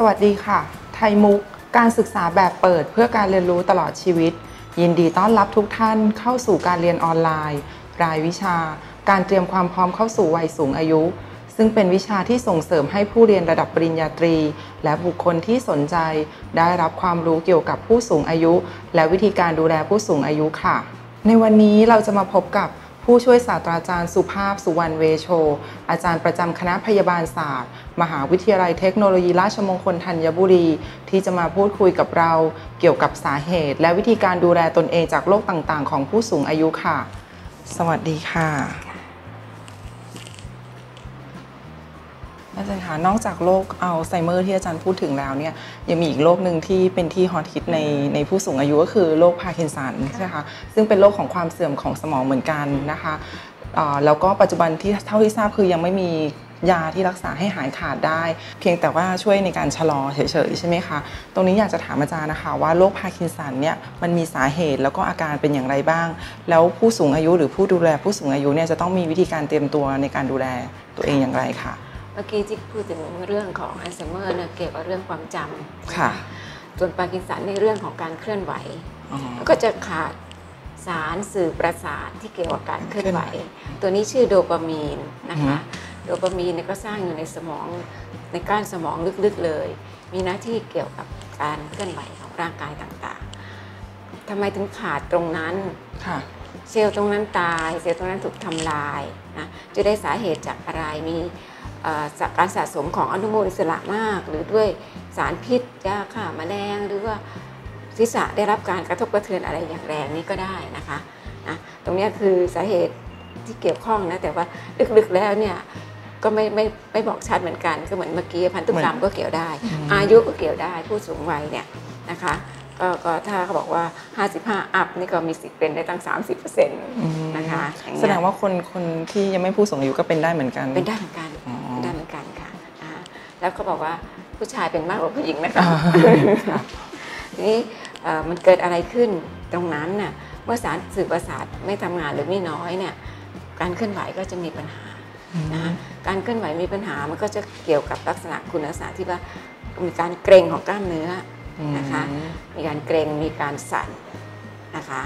สวัสดีค่ะ ไทยมุก การศึกษาแบบเปิดเพื่อการเรียนรู้ตลอดชีวิต ยินดีต้อนรับทุกท่านเข้าสู่การเรียนออนไลน์ รายวิชา การเตรียมความพร้อมเข้าสู่วัยสูงอายุ ซึ่งเป็นวิชาที่ส่งเสริมให้ผู้เรียนระดับปริญญาตรี และบุคคลที่สนใจ ได้รับความรู้เกี่ยวกับผู้สูงอายุ และวิธีการดูแลผู้สูงอายุค่ะ ในวันนี้เราจะมาพบกับ ผู้ช่วยศาสตราจารย์สุภาพสุวรรณเวโช อาจารย์ประจำคณะพยาบาลศาสตร์ มหาวิทยาลัยเทคโนโลยีราชมงคลธัญบุรี ที่จะมาพูดคุยกับเราเกี่ยวกับสาเหตุ และวิธีการดูแลตนเองจากโรคต่างๆ ของผู้สูงอายุค่ะ สวัสดีค่ะ อาจารย์คะนอกจากโรคอัลไซเมอร์ที่อาจารย์พูดถึงแล้วเนี่ยยังมีอีกโรคหนึ่งที่เป็นที่ฮอตฮิตในในผู้สูงอายุก็คือโรคพาร์กินสันใช่ไหมคะซึ่งเป็นโรคของความเสื่อมของสมองเหมือนกันนะคะแล้วก็ปัจจุบันที่เท่าที่ทราบคือยังไม่มียาที่รักษาให้หายขาดได้ เพียงแต่ว่าช่วยในการชะลอเฉยๆใช่ไหมคะตรงนี้อยากจะถามอาจารย์นะคะว่าโรคพาร์กินสันเนี่ยมันมีสาเหตุแล้วก็อาการเป็นอย่างไรบ้าง แล้วผู้สูงอายุหรือผู้ดูแลผู้สูงอายุเนี่ยจะต้องมีวิธีการเตรียมตัวในการดูแลตัวเองอย่างไรคะ มื่อกี้ที่พูดถึงเรื่องของอัลไซเมอร์เนี่ยเกี่ยวกับเรื่องความจำค่ะ ส่วนปาร์กินสันในเรื่องของการเคลื่อนไหวอ๋อแล้วก็จะขาดสารสื่อประสาทที่เกี่ยวกับการเคลื่อนไหว ตัวนี้ชื่อโดปามีนนะคะโดปามีนเนี่ยก็สร้างอยู่ในสมองในก้านสมองลึกๆเลย มีหน้าที่เกี่ยวกับการเคลื่อนไหวของร่างกายต่างๆทำไมถึงขาดตรงนั้นค่ะเซลล์ตรงนั้นตาย เซลล์ตรงนั้นถูกทำลายนะจะได้สาเหตุจากอะไรมีเอ่อ จากการสะสมของอนุมูลอิสระมาก หรือด้วยสารพิษยาฆ่าแมลงหรือว่าศีรษะได้รับการกระทบกระเทือนอะไรอย่างแรงนี่ก็ได้นะคะนะตรงเนี้ยคือสาเหตุที่เกี่ยวข้องนะแต่ว่าลึกๆแล้วเนี่ยก็ไม่ไม่ไม่บอกชัดเหมือนกันก็เหมือนเมื่อกี้พันธุกรรมก็เกี่ยวได้ อายุก็เกี่ยวได้ผู้สูงวัยเนี่ยนะคะก็ก็ถ้าเขาบอกว่า 55 อัพนี่ก็มีสิทธิ์เป็นได้ตั้ง 30%นะคะอย่เยแสดงว่าคนคนที่ยังไม่ผู้สูงอายุก็เป็นได้เหมือนกันเป็นได้เหมือนกันอ๋อเป็นได้เหมือนกันค่ะอ่า แล้วเขาบอกว่าผู้ชายเป็นมากกว่าผู้หญิงนะคะค่ะทีนี้เอ่อมันเกิดอะไรขึ้นตรงนั้นน่ะเมื่อสารสื่อประสาทไม่ทำงานหรือไม่น้อยเนี่ยการเคลื่อนไหวก็จะมีปัญหานะคะการเคลื่อนไหวมีปัญหามันก็จะเกี่ยวกับลักษณะคุณลักษณะที่ว่ามีการเกร็งของกล้ามเนื้ออมนะคะมีการเกร็งมีการสั่นนะคะ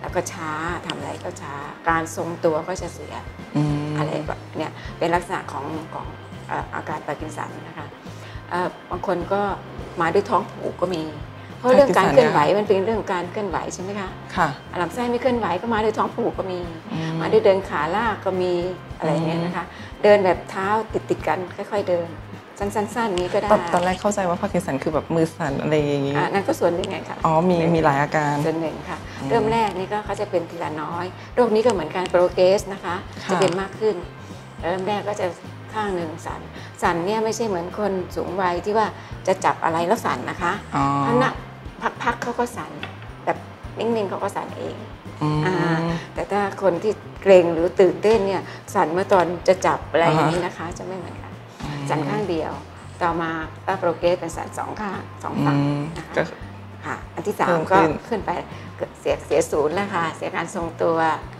แล้วก็ช้าทำอะไรก็ช้า การทรงตัวก็จะเสียอืมอะไรแบบเนี่ยเป็นลักษณะของของเอ่ออาการปาร์กินสันนะคะเอ่อบางคนก็มาด้วยท้องผูกก็มี เพราะเรื่องการเคลื่อนไหวมันเป็นเรื่องการเคลื่อนไหวใช่ไหมคะค่ะลำไส้ไม่เคลื่อนไหวก็มาด้วยท้องผูกก็มีอืมมาด้วยเดินขาลากก็มีอะไรอย่างเงี้ยนะคะ เดินแบบเท้าติดติดๆกันค่อย ๆเดินสั้นๆๆนี้ก็ได้ตอนตอนแรกเข้าใจว่าพาร์กินสันคือแบบมือสั่นอะไรอย่างงี้อะนั่นก็ส่วนหนึ่งไงคะอ๋อมีมีหลายอาการส่วนหนึ่งค่ะอืมเริ่มแรกนี่ก็เขาจะเป็นทีละน้อย โรคนี้ก็เหมือนการโปรเกสนะคะค่ะจะเป็นมากขึ้น เริ่มแรกก็จะ ข้างหนึ่งสันสันเนี่ยไม่ใช่เหมือนคนสูงวัยที่ว่าจะจับอะไรแล้วสันนะคะอ๋อถ้านะพักๆเขาก็สันแบบนิ่งๆเขาก็สันเองอืมอ่าแต่ถ้าคนที่เกรงหรือตื่นเต้นเนี่ยสันเมื่อตอนจะจับอะไรอย่างนี้อ่าฮะนะคะ จะไม่เหมือนกันสันข้างเดียว ต่อมาถ้าโปรเกสเป็นสันสองข้างสองอืฝั่งมนะคะก็ค่ะอั นที่สาเพิ่มมก็ขึ้นขึ้นไปเสียเสียศูนย์แล้วค่ะ เสียการทรงตัว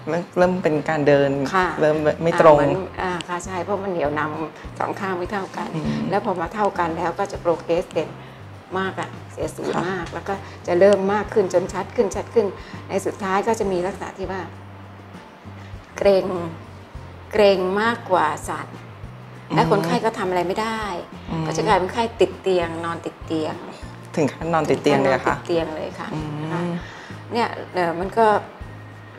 เริ่มเริ่มเป็นการเดินค่ะเริ่มไม่ตรงอ่าเหมือนอ่าค่ะใช่เพราะมันเหนียวนำสองข้างไม่เท่ากันอืมแล้วพอมาเท่ากันแล้วก็จะโปรเกรสเด่นมากอะเสียศูนย์ค่ะมากแล้วก็จะเริ่มมากขึ้นจนชัดขึ้นชัดขึ้น ในสุดท้ายก็จะมีลักษณะที่ว่า เกรงเกรงมากกว่าสัตว์และคนไข้ก็ทำอะไรไม่ได้อืมก็จะกลายเป็นไข้ติดเตียง นอนติดเตียง ถึงขั้นนอนติดเตียงเลยเหรอติค่ะดเตียงเลยค่ะอืค่ะมเนี่ยเอ่อมันก็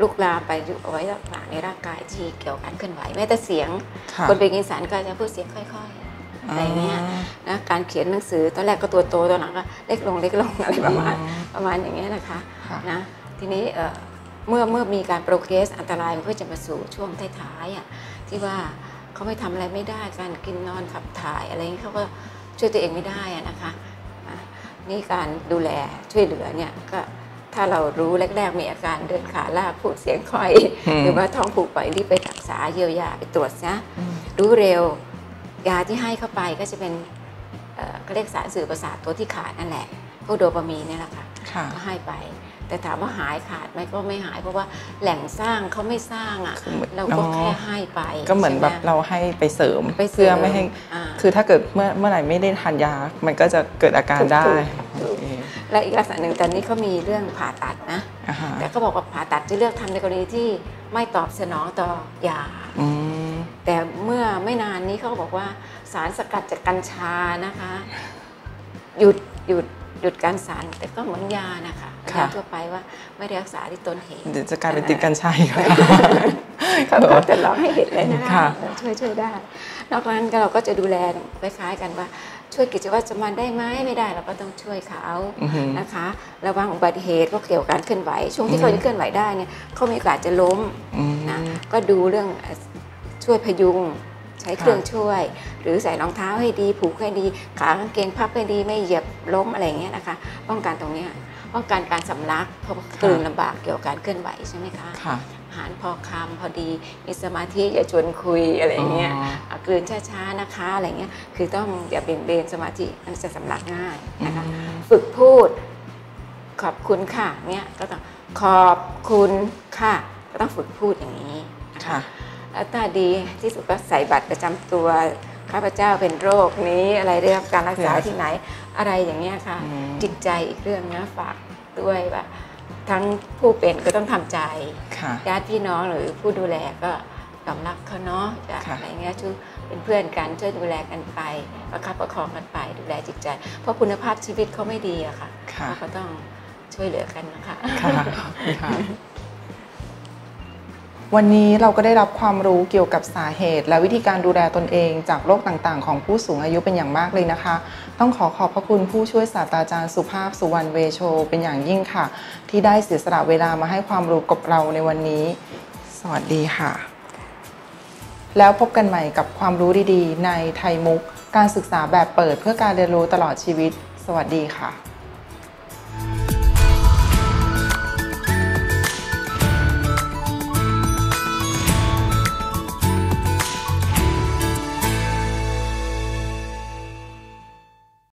ลุกลามไปอยู่เอาไว้ต่างๆในร่างกายที่เกี่ยวกับการเคลื่อนไหวแม้แต่เสียงค่ะคนเป็นกินสารก็จะพูดเสียงค่อยๆอะไรเงี้ยนะการเขียนหนังสือตอนแรกก็ตัวโตตอนหลังก็เล็กลงเล็กลงอะไรประมาณอืมประมาณอย่างเงี้ยนะคะค่ะนะทีนี้เอ่อเมื่อเมื่อมีการโปรเกรสอันตรายมันก็จะมาสู่ช่วงท้ายๆอะที่ว่าเขาไม่ทำอะไรไม่ได้การกินนอนขับถ่ายอะไรเงี้ยเขาก็ช่วยตัวเองไม่ได้อะนะคะอะ นี่การดูแลช่วยเหลือเนี่ยก็ถ้าเรารู้แรกๆมีอาการเดินขาลากพูดเสียงค่อยอืมหรือว่าท้องผูกไปรีบไปรักษาเยียวยาไปตรวจซะอืมรู้เร็วยาที่ให้เข้าไปก็จะเป็นเอ่อเขาเรียกสารสื่อประสาทตัวที่ขาดนั่นแหละพวกโดปามีนเนี่ยแหละค่ะค่ะก็ให้ไป แต่ถามว่าหายขาดไหมก็ไม่หาย เพราะว่าแหล่งสร้างเขาไม่สร้างอะคือเหมือนเราก็อ๋อแค่ให้ไป ก็เหมือนแบบใช่ไเราให้ไปเสริมไปเสริมเพื่อไม่ให้อ่า คือถ้าเกิดเมื่อเมื่อไหร่ไม่ได้ทานยา มันก็จะเกิดอาการถูกได้ถูกโอเคและอีกลักษณะหนึ่งตอนนี้เขามีเรื่องผ่าตัดนะอ่าฮะแต่เขาบอกว่าผ่าตัดจะเลือกทำในกรณีที่ไม่ตอบสนองต่อยาอืมแต่เมื่อไม่นานนี้เขาก็บอกว่าสารสกัดจากกัญชานะคะ หยุดหยุดหยุดการสารแต่ก็เหมือนยานะคะยาทั่วไปว่าไม่ได้รักษาที่ต้นเหตุเดี๋ยวจะกลายเป็นติดกัญชาอีกแล้ว เขาก็จะลองให้เห็นเลยนะคะค่ะช่วยช่วยได้ นอกจากนั้นเราก็จะดูแลคล้ายๆกันว่าช่วยกิจวัตรประจำวันได้ไหมไม่ได้เราก็ต้องช่วยเขาอือหือนะคะระวังอุบัติเหตุก็เกี่ยวกับการเคลื่อนไหว ช่วงที่เขาจะเคลื่อนไหวได้เนี่ยเขามีโอกาสจะล้มอืมนะก็ดูเรื่องเอ่อช่วยพยุงใช้เครื่องช่วย หรือใส่รองเท้าให้ดี ผูกให้ดี ขากางเกงพับให้ดีไม่เหยียบล้มอะไรอย่างเงี้ยนะคะ ป้องกันตรงเนี้ยป้องกันการสำลักเพราะว่ากลืนลำบากเกี่ยวกับการเคลื่อนไหวใช่ไหมคะค่ะ อาหารพอคำพอดีมีสมาธิอย่าชวนคุยอะไรอย่างเงี้ยอ๋ออะกลืนช้าๆนะคะอะไรเงี้ยคือต้องอย่าเบี่ยงเบนสมาธิมันจะสำลักง่ายนะคะอืมฝึกพูดขอบคุณค่ะเนี่ยก็ต้องขอบคุณค่ะก็ต้องฝึกพูดอย่างนี้นะคะค่ะแล้วถ้าดีที่สุดก็ใส่บัตรประจำตัวข้าพเจ้าเป็นโรคนี้อะไรได้รับการรักษาค่ะที่ไหนอะไรอย่างเงี้ยค่ะอืมจิตใจอีกเรื่องนะฝากด้วยว่า ทั้งผู้เป็นก็ต้องทำใจค่ะญาติพี่น้องหรือผู้ดูแลก็ยอมรับเขาเนาะจะค่ะอะไรเงี้ยช่วยเป็นเพื่อนกันช่วยดูแลกันไป ประคับประคองกันไปดูแลจิตใจ เพราะคุณภาพชีวิตเขาไม่ดีอะค่ะค่ะเขาก็ต้องช่วยเหลือกันนะคะค่ะขอบคุณค่ะ วันนี้เราก็ได้รับความรู้เกี่ยวกับสาเหตุ และวิธีการดูแลตนเองจากโรคต่างๆ ของผู้สูงอายุเป็นอย่างมากเลยนะคะ ต้องขอขอบพระคุณผู้ช่วยศาสตราจารย์สุภาพสุวรรณเวโช เป็นอย่างยิ่งค่ะ ที่ได้เสียสละเวลามาให้ความรู้กับเราในวันนี้ สวัสดีค่ะ แล้วพบกันใหม่กับความรู้ดีๆ ในไทยมุก การศึกษาแบบเปิดเพื่อการเรียนรู้ตลอดชีวิต สวัสดีค่ะ